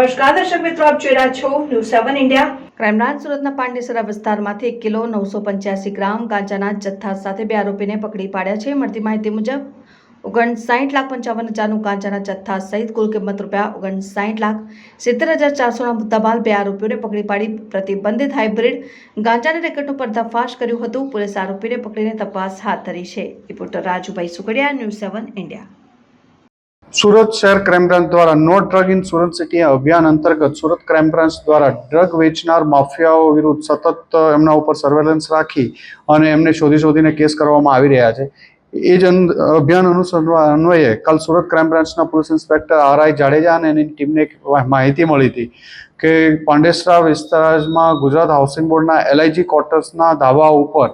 નમસ્કાર, દર્શક મિત્રો, આપ જોઈ રહ્યા છો ન્યૂઝ સેવન ઇન્ડિયા ક્રાઇમબ્રાન્ચ સુરતના પાંડેસરા વિસ્તારમાંથી એક કિલો નવસો પંચ્યાસી ગ્રામ ગાંજાના જથ્થા સાથે બે આરોપીને પકડી પાડ્યા છે. મળતી માહિતી મુજબ, ઓગણસાઠ લાખ પંચાવન હજારનું ગાંજાના જથ્થા સહિત કુલ કિંમત રૂપિયા ઓગણસાઠ લાખ સિત્તેર હજાર ચારસોના મુદ્દામાલ બે આરોપીઓને પકડી પાડી પ્રતિબંધિત હાઇબ્રિડ ગાંજાની રેકેટનો પર્દાફાશ કર્યું હતું. પોલીસ આરોપીને પકડીને તપાસ હાથ ધરી છે. Reporter Rajubhai Sukadiya news seven India Surat શહેર ક્રાઇમ બ્રાન્ચ દ્વારા no drug in Surat city અભિયાન અંતર્ગત સુરત ક્રાઇમ બ્રાન્ચ દ્વારા ડ્રગ વેચનાર માફિયાઓ વિરુદ્ધ સતત એમના ઉપર સર્વેલન્સ રાખી અને એમને શોધી શોધીને કેસ કરવામાં આવી રહ્યા છે. એ જ અભિયાન અનુસરવા, અન્વયે કાલ સુરત ક્રાઇમ બ્રાન્ચના police inspector R I Jadeja અને એની ટીમને માહિતી મળી હતી કે પાંડેસરા વિસ્તારમાં ગુજરાત હાઉસિંગ બોર્ડના એલઆઈજી ક્વાર્ટર્સના ધાબા ઉપર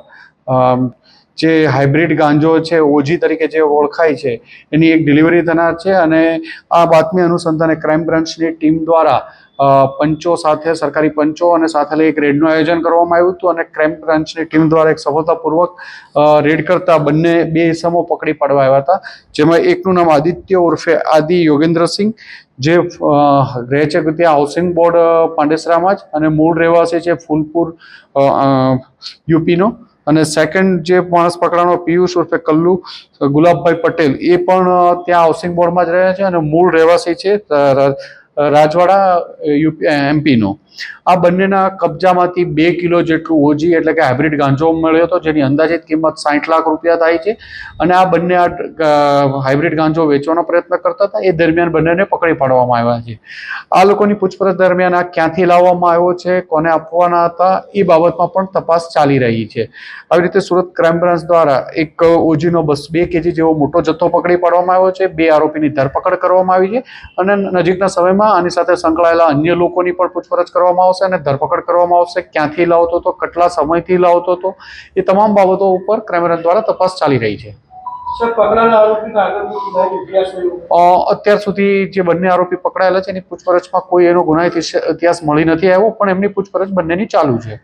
જે હાઇબ્રિડ ગાંજો છે, ઓજી તરીકે જે ઓળખાય છે, એની એક ડિલિવરી થનાર છે અને આ બાતમી અનુસંધાને ક્રાઇમ બ્રાન્ચની ટીમ દ્વારા પંચો સાથે, સરકારી પંચો અને સાથે લઈ એક રેડનું આયોજન કરવામાં આવ્યું હતું અને ક્રાઇમ બ્રાન્ચની ટીમ દ્વારા એક સફળતાપૂર્વક રેડ કરતા બંને બે ઇસમો પકડી પાડવા આવ્યા હતા, જેમાં એકનું નામ આદિત્ય ઉર્ફે આદિ યોગેન્દ્રસિંહ જે રહે છે ત્યાં હાઉસિંગ બોર્ડ પાંડેસરામાં જ અને મૂળ રહેવાસી છે ફૂલપુર યુપીનો. અને સેકન્ડ જે માણસ પકડાનો પિયુષ ઉર્ફે કલ્લુ, ગુલાબભાઈ પટેલ, એ પણ ત્યાં હાઉસિંગ બોર્ડમાં જ રહે છે અને મૂળ રહેવાસી છે રાજવાડા યુપી એમપીનો આ બંનેના કબજામાંથી બે કિલો જેટલું ઓજી એટલે કે હાઇબ્રિડ ગાંજો મળ્યો હતો, જેની અંદાજિત કિંમત સાઠ લાખ રૂપિયા થાય છે. અને આ બંને આ હાઇબ્રિડ ગાંજો વેચવાનો પ્રયત્ન કરતા હતા. એ દરમિયાન બંનેને પકડી પાડવામાં આવ્યા છે. આ લોકોની પૂછપરછ દરમિયાન આ ક્યાંથી લાવવામાં આવ્યો છે, કોને આપવાના હતા, એ બાબતમાં પણ તપાસ ચાલી રહી છે. આવી રીતે સુરત ક્રાઇમ બ્રાન્ચ દ્વારા એક ઓજીનો બસ બે કેજી જેવો મોટો જથ્થો પકડી પાડવામાં આવ્યો છે. બે આરોપીની ધરપકડ કરવામાં આવી છે. અને નજીકના સમયમાં આની સાથે સંકળાયેલા અન્ય લોકોની પણ પૂછપરછ કરવામાં આવશે અને ધરપકડ કરવામાં આવશે ક્યાંથી લાવતો હતો કેટલા સમયથી લાવતો હતો એ તમામ બાબતો ઉપર ક્રાઇમ દ્વારા તપાસ ચાલી રહી છે. અત્યાર સુધી જે બંને આરોપી પકડાયેલા છે એની પૂછપરછમાં કોઈ એનો ગુનાહિત ઇતિહાસ મળી નથી આવ્યો પણ એમની પૂછપરછ બંનેની ચાલુ છે.